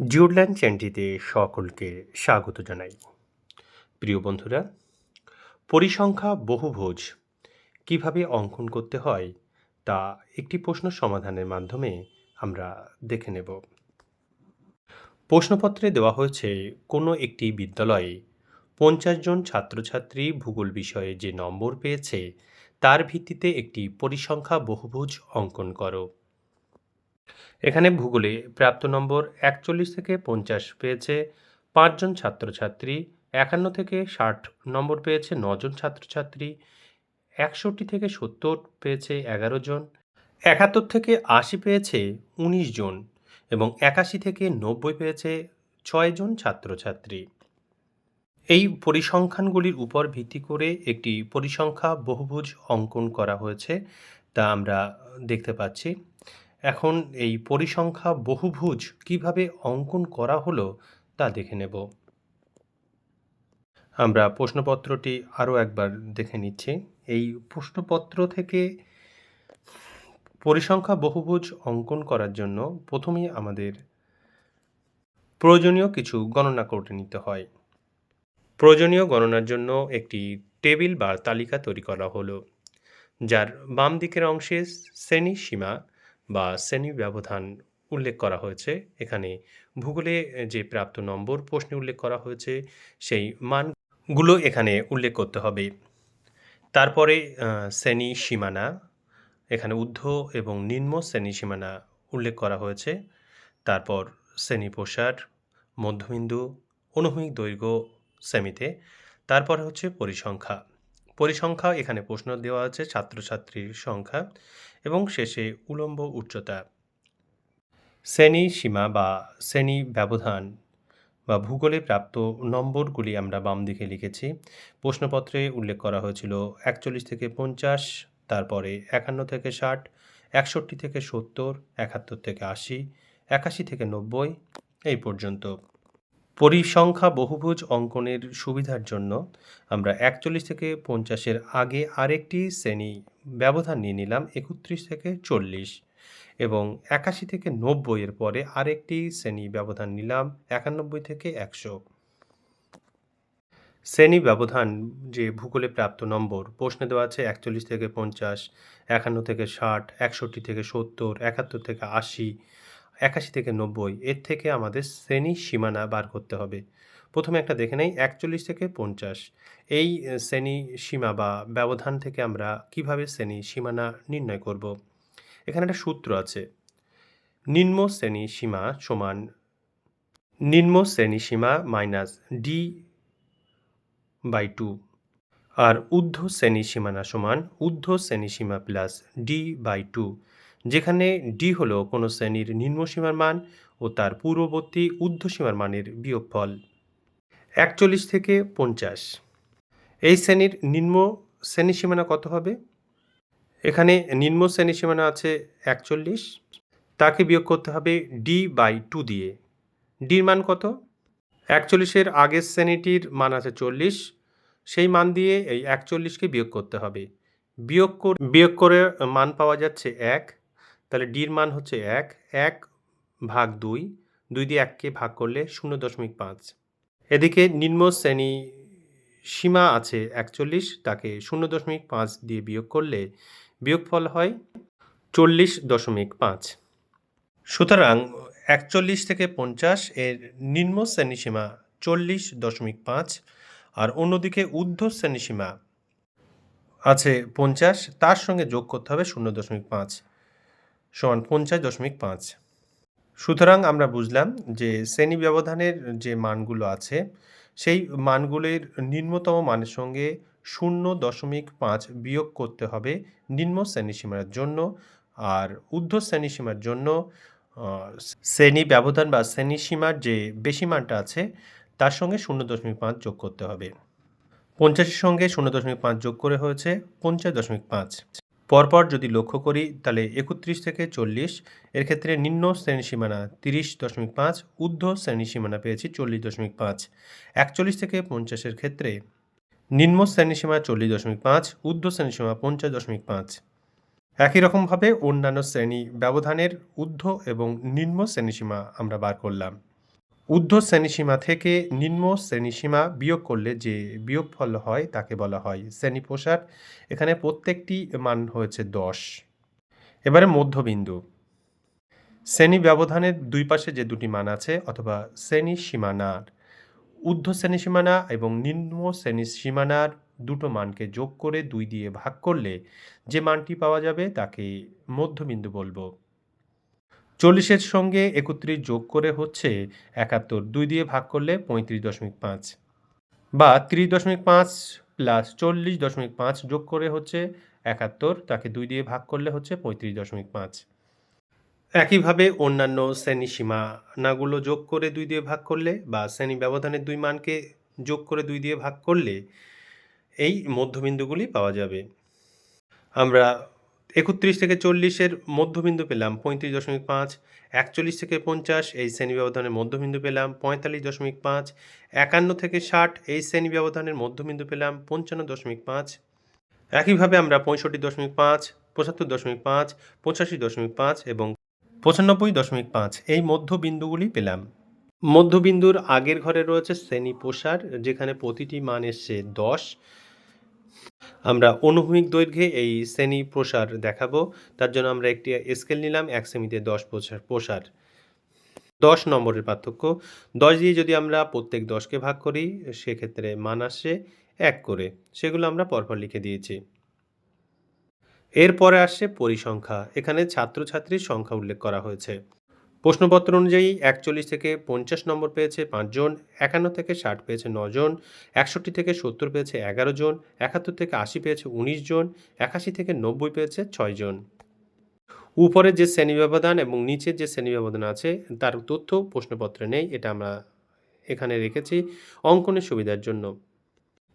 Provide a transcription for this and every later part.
জিওডল্যান্ড চ্যানেলটিতে সকলকে স্বাগত জানাই। প্রিয় বন্ধুরা, পরিসংখ্যা বহুভোজ কীভাবে অঙ্কন করতে হয় তা একটি প্রশ্ন সমাধানের মাধ্যমে আমরা দেখে নেব। প্রশ্নপত্রে দেওয়া হয়েছে, কোনো একটি বিদ্যালয়ে পঞ্চাশ জন ছাত্রছাত্রী ভূগোল বিষয়ে যে নম্বর পেয়েছে, তার ভিত্তিতে একটি পরিসংখ্যা বহুভুজ অঙ্কন করো। এখানে ভূগোলে প্রাপ্ত নম্বর একচল্লিশ থেকে পঞ্চাশ পেয়েছে, পাঁচজন ছাত্রছাত্রী, একান্ন থেকে ষাট নম্বর পেয়েছে, নজন ছাত্রছাত্রী, একষট্টি থেকে সত্তর পেয়েছে, এগারো জন, একাত্তর থেকে আশি পেয়েছে, উনিশ জন এবং একাশি থেকে নব্বই পেয়েছে ছয়জন ছাত্রছাত্রী। এই পরিসংখ্যানগুলির উপর ভিত্তি করে একটি পরিসংখ্যা বহুভুজ অঙ্কন করা হয়েছে, তা আমরা দেখতে পাচ্ছি। এখন এই পরিসংখ্যা বহুভুজ কীভাবে অঙ্কন করা হলো তা দেখে নেব। আমরা প্রশ্নপত্রটি আরও একবার দেখে নিচ্ছি। এই প্রশ্নপত্র থেকে পরিসংখ্যা বহুভুজ অঙ্কন করার জন্য প্রথমেই আমাদের প্রয়োজনীয় কিছু গণনা করে নিতে হয়। প্রয়োজনীয় গণনার জন্য একটি টেবিল বা তালিকা তৈরি করা হলো, যার বাম দিকের অংশে শ্রেণি সীমা বা শ্রেণি ব্যবধান উল্লেখ করা হয়েছে। এখানে ভূগোলে যে প্রাপ্ত নম্বর প্রশ্নে উল্লেখ করা হয়েছে, সেই মানগুলো এখানে উল্লেখ করতে হবে। তারপরে শ্রেণি সীমানা, এখানে ঊর্ধ্ব এবং নিম্ন শ্রেণি সীমানা উল্লেখ করা হয়েছে। তারপর শ্রেণি প্রসার, মধ্যবিন্দু, অনুভূমিক দৈর্ঘ্য সেমিতে তারপরে হচ্ছে পরিসংখ্যা। পরিসংখ্যা এখানে প্রশ্ন দেওয়া আছে, ছাত্রছাত্রীর সংখ্যা এবং শেষে উলম্ব উচ্চতা। শ্রেণি সীমা বা শ্রেণি ব্যবধান বা ভূগোলে প্রাপ্ত নম্বরগুলি আমরা বাম দিকে লিখেছি। প্রশ্নপত্রে উল্লেখ করা হয়েছিল একচল্লিশ থেকে পঞ্চাশ, তারপরে একান্ন থেকে ষাট, একষট্টি থেকে সত্তর, একাত্তর থেকে আশি, একাশি থেকে নব্বই, এই পর্যন্ত। পরিসংখ্যা বহুভুজ অঙ্কনের সুবিধার জন্য আমরা একচল্লিশ থেকে পঞ্চাশের আগে আরেকটি শ্রেণি ব্যবধান নিয়ে নিলাম, একত্রিশ থেকে চল্লিশ এবং একাশি থেকে নব্বই এর পরে আরেকটি শ্রেণি ব্যবধান নিলাম, একানব্বই থেকে একশো। শ্রেণি ব্যবধান যে ভূগোলে প্রাপ্ত নম্বর, প্রশ্নে দেওয়া আছে একচল্লিশ থেকে পঞ্চাশ, একান্ন থেকে ষাট, একষট্টি থেকে সত্তর, একাত্তর থেকে আশি একাশি থেকে নব্বই, এর থেকে আমাদের শ্রেণি সীমানা বার করতে হবে। প্রথমে একটা দেখে নেই, একচল্লিশ থেকে পঞ্চাশ। এই শ্রেণি সীমা বা ব্যবধান থেকে আমরা কীভাবে শ্রেণি সীমানা নির্ণয় করব? এখানে একটা সূত্র আছে। নিম্ন শ্রেণি সীমা সমান নিম্ন শ্রেণি সীমা মাইনাস ডি বাই টু। আর ঊর্ধ্ব শ্রেণি সীমানা সমান ঊর্ধ্ব শ্রেণি সীমা প্লাস ডি বাই টু। যেখানে ডি হলো কোনো শ্রেণির নিম্নসীমার মান ও তার পূর্ববর্তী ঊর্ধ্ব সীমার মানের বিয়োগফল। একচল্লিশ থেকে পঞ্চাশ। এই শ্রেণির নিম্ন শ্রেণি সীমানা কত হবে? এখানে নিম্ন শ্রেণি সীমানা আছে একচল্লিশ। তাকে বিয়োগ করতে হবে ডি বাই টু দিয়ে। ডির মান কত? একচল্লিশের আগের শ্রেণীটির মান আছে চল্লিশ। সেই মান দিয়ে এই একচল্লিশকে বিয়োগ করতে হবে। বিয়োগ বিয়োগ করে মান পাওয়া যাচ্ছে এক। তাহলে ডির মান হচ্ছে এক এক ভাগ দুই দুই দিয়ে এককে ভাগ করলে শূন্য দশমিক পাঁচ। এদিকে নিম্ন শ্রেণি সীমা আছে একচল্লিশ, তাকে শূন্য দশমিক পাঁচ দিয়ে বিয়োগ করলে বিয়োগফল হয় চল্লিশ দশমিক পাঁচ। সুতরাং একচল্লিশ থেকে পঞ্চাশ এর নিম্ন শ্রেণীসীমা চল্লিশ দশমিক পাঁচ আর অন্যদিকে ঊর্ধ্ব শ্রেণীসীমা আছে পঞ্চাশ, তার সঙ্গে যোগ করতে হবে শূন্য দশমিক পাঁচ। সমান পঞ্চাশ দশমিক পাঁচ। সুতরাং আমরা বুঝলাম যে শ্রেণি ব্যবধানের যে মানগুলো আছে, সেই মানগুলির নিম্নতম মানের সঙ্গে শূন্য দশমিক পাঁচ বিয়োগ করতে হবে নিম্ন শ্রেণীসীমার জন্য। আর ঊর্ধ্ব শ্রেণীসীমার জন্য শ্রেণি ব্যবধান বা শ্রেণীসীমার যে বেশি মানটা আছে, তার সঙ্গে শূন্য দশমিক পাঁচ যোগ করতে হবে। পঞ্চাশের সঙ্গে শূন্য দশমিক পাঁচ যোগ করে হয়েছে পঞ্চাশ দশমিক পাঁচ। পরপর যদি লক্ষ্য করি, তাহলে একত্রিশ থেকে চল্লিশ। এর ক্ষেত্রে নিম্ন শ্রেণি সীমানা তিরিশ দশমিক পাঁচ, ঊর্ধ্ব শ্রেণি সীমানা পেয়েছি চল্লিশ দশমিক পাঁচ। একচল্লিশ থেকে পঞ্চাশের ক্ষেত্রে নিম্ন শ্রেণি সীমা চল্লিশ দশমিক পাঁচ, ঊর্ধ্ব শ্রেণি সীমা পঞ্চাশ দশমিক পাঁচ। একই রকমভাবে অন্যান্য শ্রেণি ব্যবধানের ঊর্ধ্ব এবং নিম্ন শ্রেণীসীমা আমরা বার করলাম। ঊর্ধ্ব শ্রেণীসীমা থেকে নিম্ন শ্রেণীসীমা বিয়োগ করলে যে বিয়োগফল হয় তাকে বলা হয় শ্রেণি প্রসার এখানে প্রত্যেকটি মান হয়েছে দশ। এবারে মধ্যবিন্দু। শ্রেণি ব্যবধানের দুই পাশে যে দুটি মান আছে অথবা শ্রেণি সীমানার ঊর্ধ্ব শ্রেণি সীমানা এবং নিম্ন শ্রেণি সীমানার দুটো মানকে যোগ করে দুই দিয়ে ভাগ করলে যে মানটি পাওয়া যাবে তাকে মধ্যবিন্দু বলব। চল্লিশের সঙ্গে একত্রিশ যোগ করে হচ্ছে একাত্তর। দুই দিয়ে ভাগ করলে পঁয়ত্রিশ দশমিক পাঁচ। বা ত্রিশ দশমিক পাঁচ প্লাস চল্লিশ দশমিক পাঁচ যোগ করে হচ্ছে একাত্তর, তাকে দুই দিয়ে ভাগ করলে হচ্ছে পঁয়ত্রিশ দশমিক পাঁচ। একইভাবে অন্যান্য শ্রেণি সীমানাগুলো যোগ করে দুই দিয়ে ভাগ করলে বা শ্রেণি ব্যবধানের দুই মানকে যোগ করে দুই দিয়ে ভাগ করলে এই মধ্যবিন্দুগুলি পাওয়া যাবে। আমরা একত্রিশ থেকে চল্লিশের মধ্যবিন্দু পেলাম পঁয়ত্রিশ দশমিক পাঁচ, একচল্লিশ থেকে পঞ্চাশ, এই শ্রেণি ব্যবধানের মধ্যবিন্দু পেলাম পঁয়তাল্লিশ দশমিক পাঁচ, একান্ন থেকে ষাট, এই শ্রেণি ব্যবধানের মধ্যবিন্দু পেলাম পঞ্চান্ন দশমিক পাঁচ। একইভাবে আমরা পঁয়ষট্টি দশমিক পাঁচ, পঁচাত্তর দশমিক পাঁচ, পঁচাশি দশমিক পাঁচ এবং পঁচানব্বই দশমিক পাঁচ এই মধ্যবিন্দুগুলি পেলাম। মধ্যবিন্দুর আগের ঘরে রয়েছে শ্রেণি প্রসার, যেখানে প্রতিটি মান এসছে দশ আমরা অনুভূমিক দৈর্ঘ্যে এই শ্রেণি প্রসার দেখাবো। তার জন্য আমরা একটি স্কেল নিলাম, এক সেমিতে দশ প্রসার প্রসার। দশ নম্বরের পার্থক্য, দশ দিয়ে যদি আমরা প্রত্যেক দশকে ভাগ করি, সেক্ষেত্রে মান আসছে এক করে। সেগুলো আমরা পরপর লিখে দিয়েছি। এরপরে আসছে পরিসংখ্যা। এখানে ছাত্রছাত্রীর সংখ্যা উল্লেখ করা হয়েছে। প্রশ্নপত্র অনুযায়ী একচল্লিশ থেকে পঞ্চাশ নম্বর পেয়েছে পাঁচজন, একান্ন থেকে ষাট পেয়েছে নজন, একষট্টি থেকে সত্তর পেয়েছে এগারো জন, একাত্তর থেকে আশি পেয়েছে উনিশ জন, একাশি থেকে নব্বই পেয়েছে ছয়জন উপরে যে শ্রেণি ব্যবধান এবং নিচের যে শ্রেণি ব্যবধান আছে, তার তথ্য প্রশ্নপত্রে নেই, এটা আমরা এখানে রেখেছি অঙ্কনের সুবিধার জন্য।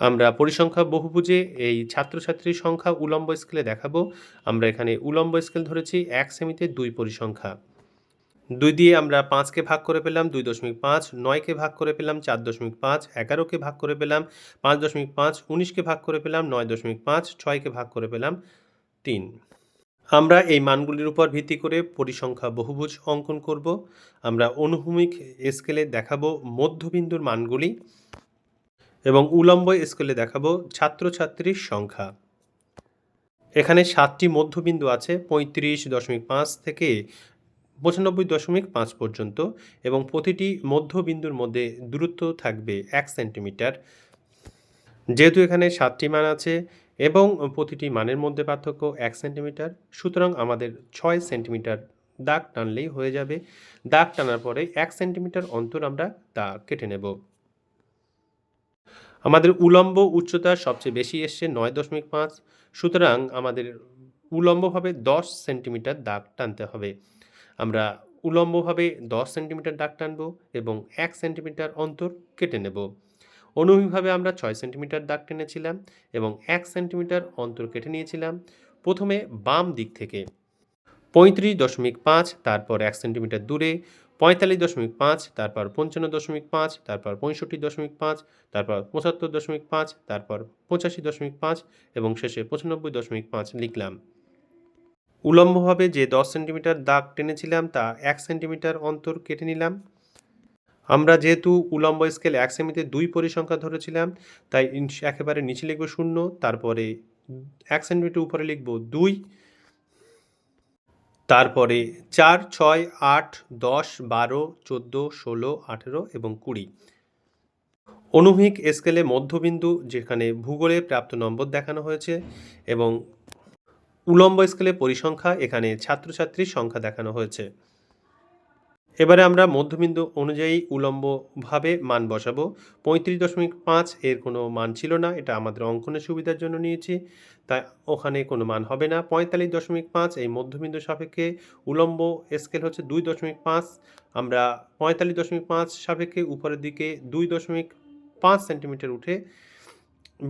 আমরা পরিসংখ্যা বহুভুজে এই ছাত্রছাত্রীর সংখ্যা উলম্ব স্কেলে দেখাবো। আমরা এখানে উলম্ব স্কেল ধরেছি এক সেমিতে দুই পরিসংখ্যা। দুই দিয়ে আমরা পাঁচকে ভাগ করে পেলাম দুই দশমিক পাঁচ নয়কে ভাগ করে পেলাম চার দশমিক পাঁচ এগারোকে ভাগ করে পেলাম পাঁচ দশমিক পাঁচ উনিশকে ভাগ করে পেলাম নয় দশমিক পাঁচ ছয়কে ভাগ করে পেলাম তিন। আমরা এই মানগুলির উপর ভিত্তি করে পরিসংখ্যা বহুভুজ অঙ্কন করব। আমরা অনুভূমিক স্কেলে দেখাবো মধ্যবিন্দুর মানগুলি এবং উলম্ব স্কেলে দেখাবো ছাত্রছাত্রীর সংখ্যা। এখানে সাতটি মধ্যবিন্দু আছে, পঁয়ত্রিশ দশমিক পাঁচ থেকে পঁচানব্বই দশমিক পাঁচ পর্যন্ত এবং প্রতিটি মধ্যবিন্দুর মধ্যে দূরত্ব থাকবে এক সেন্টিমিটার। যেহেতু এখানে সাতটি মান আছে এবং প্রতিটি মানের মধ্যে পার্থক্য এক সেন্টিমিটার, সুতরাং আমাদের ছয় সেন্টিমিটার দাগ টানলেই হয়ে যাবে। দাগ টানার পরে এক সেন্টিমিটার অন্তর আমরা তা কেটে নেব। আমাদের উলম্ব উচ্চতা সবচেয়ে বেশি এসছে নয় দশমিক পাঁচ, সুতরাং আমাদের উলম্বভাবে দশ সেন্টিমিটার দাগ টানতে হবে। আমরা উলম্বভাবে দশ সেন্টিমিটার দাগ টানব এবং এক সেন্টিমিটার অন্তর কেটে নেব। অনুভূমিকভাবে আমরা ছয় সেন্টিমিটার দাগ টেনেছিলাম এবং এক সেন্টিমিটার অন্তর কেটে নিয়েছিলাম। প্রথমে বাম দিক থেকে পঁয়ত্রিশ দশমিক পাঁচ, তারপর এক সেন্টিমিটার দূরে পঁয়তাল্লিশ দশমিক পাঁচ, তারপর পঞ্চান্ন দশমিক পাঁচ, তারপর পঁয়ষট্টি দশমিক পাঁচ, তারপর পঁচাত্তর দশমিক পাঁচ, তারপর পঁচাশি দশমিক পাঁচ এবং শেষে পঁচানব্বই দশমিক পাঁচ লিখলাম। উলম্বভাবে যে দশ সেন্টিমিটার দাগ টেনেছিলাম, তা এক সেন্টিমিটার অন্তর কেটে নিলাম। আমরা যেহেতু উলম্ব স্কেল এক সেমিতে দুই পরিসংখ্যা ধরেছিলাম, তাই একেবারে নিচে লিখব শূন্য, তারপরে এক সেন্টিমিটার উপরে লিখব দুই, তারপরে চার, ছয়, আট, দশ, বারো, চোদ্দ, ষোলো, আঠেরো এবং কুড়ি। অনুভূমিক স্কেলে মধ্যবিন্দু যেখানে ভূগোলে প্রাপ্ত নম্বর দেখানো হয়েছে এবং উলম্ব স্কেলে পরিসংখ্যা, এখানে ছাত্রছাত্রীর সংখ্যা দেখানো হয়েছে। এবারে আমরা মধ্যবিন্দু অনুযায়ী উলম্বভাবে মান বসাবো। পঁয়ত্রিশ দশমিক পাঁচ এর কোনো মান ছিল না, এটা আমাদের অঙ্কনের সুবিধার জন্য নিয়েছি, তাই ওখানে কোনো মান হবে না। পঁয়তাল্লিশ দশমিক পাঁচ এই মধ্যবিন্দু সাপেক্ষে উলম্ব স্কেল হচ্ছে দুই দশমিক পাঁচ। আমরা পঁয়তাল্লিশ দশমিক পাঁচ সাপেক্ষে উপরের দিকে দুই দশমিক পাঁচ সেন্টিমিটার উঠে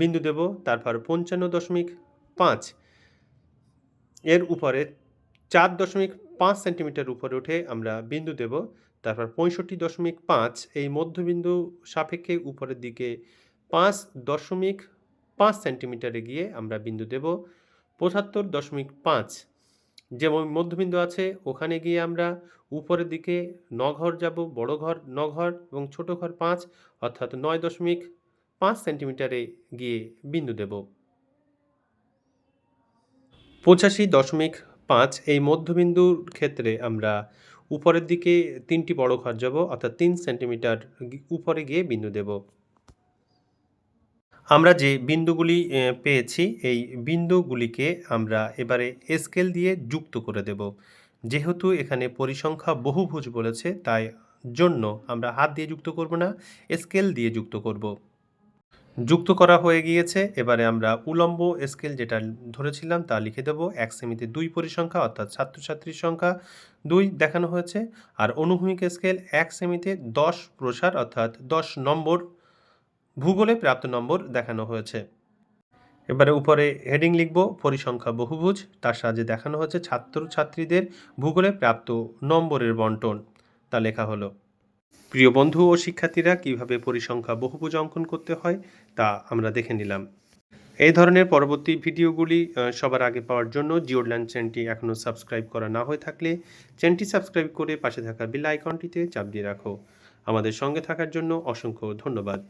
বিন্দু দেব, তারপর পঞ্চান্ন দশমিক পাঁচ এর উপরে চার দশমিক পাঁচ সেন্টিমিটার উপরে উঠে আমরা বিন্দু দেব। তারপর পঁয়ষট্টি দশমিক পাঁচ এই মধ্যবিন্দু সাপেক্ষে উপরের দিকে পাঁচ দশমিক পাঁচ সেন্টিমিটারে গিয়ে আমরা বিন্দু দেব। পঁচাত্তর দশমিক পাঁচ যেমন মধ্যবিন্দু আছে, ওখানে গিয়ে আমরা উপরের দিকে ন ঘর যাব, বড় ঘর ন ঘর এবং ছোট ঘর পাঁচ, অর্থাৎ নয় দশমিক পাঁচ সেন্টিমিটারে গিয়ে বিন্দু দেব। পঁচাশি দশমিক পাঁচ এই মধ্যবিন্দুর ক্ষেত্রে আমরা উপরের দিকে তিনটি বড় ঘর যাব, অর্থাৎ তিন সেন্টিমিটার উপরে গিয়ে বিন্দু দেব। আমরা যে বিন্দুগুলি পেয়েছি, এই বিন্দুগুলিকে আমরা এবারে স্কেল দিয়ে যুক্ত করে দেব। যেহেতু এখানে পরিসংখ্যা বহুভুজ বলেছে, তাই জন্য আমরা হাত দিয়ে যুক্ত করব না, স্কেল দিয়ে যুক্ত করব। যুক্ত করা হয়ে গিয়েছে। এবারে আমরা উলম্ব স্কেল যেটা ধরেছিলাম তা লিখে দেব। এক সেমিতে দুই পরিসংখ্যা অর্থাৎ ছাত্রছাত্রীর সংখ্যা দুই দেখানো হয়েছে। আর অনুভূমিক স্কেল এক সেমিতে দশ প্রসার অর্থাৎ দশ নম্বর ভূগোলে প্রাপ্ত নম্বর দেখানো হয়েছে। এবারে উপরে হেডিং লিখব, পরিসংখ্যা বহুভুজ। তার সাহায্যে দেখানো হচ্ছে ছাত্রছাত্রীদের ভূগোলে প্রাপ্ত নম্বরের বন্টন। তা লেখা হলো। প্রিয় বন্ধু ও শিক্ষার্থীরা, কীভাবে পরিসংখ্যা বহুভুজ অঙ্কন করতে হয় তা আমরা দেখে নিলাম। এই ধরনের পরবর্তী ভিডিওগুলি সবার আগে পাওয়ার জন্য জিওডল্যান্ড চ্যানেলটি এখনও সাবস্ক্রাইব করা না হয়ে থাকলে চ্যানেলটি সাবস্ক্রাইব করে পাশে থাকা বেল আইকনটিতে চাপ দিয়ে রাখো। আমাদের সঙ্গে থাকার জন্য অসংখ্য ধন্যবাদ।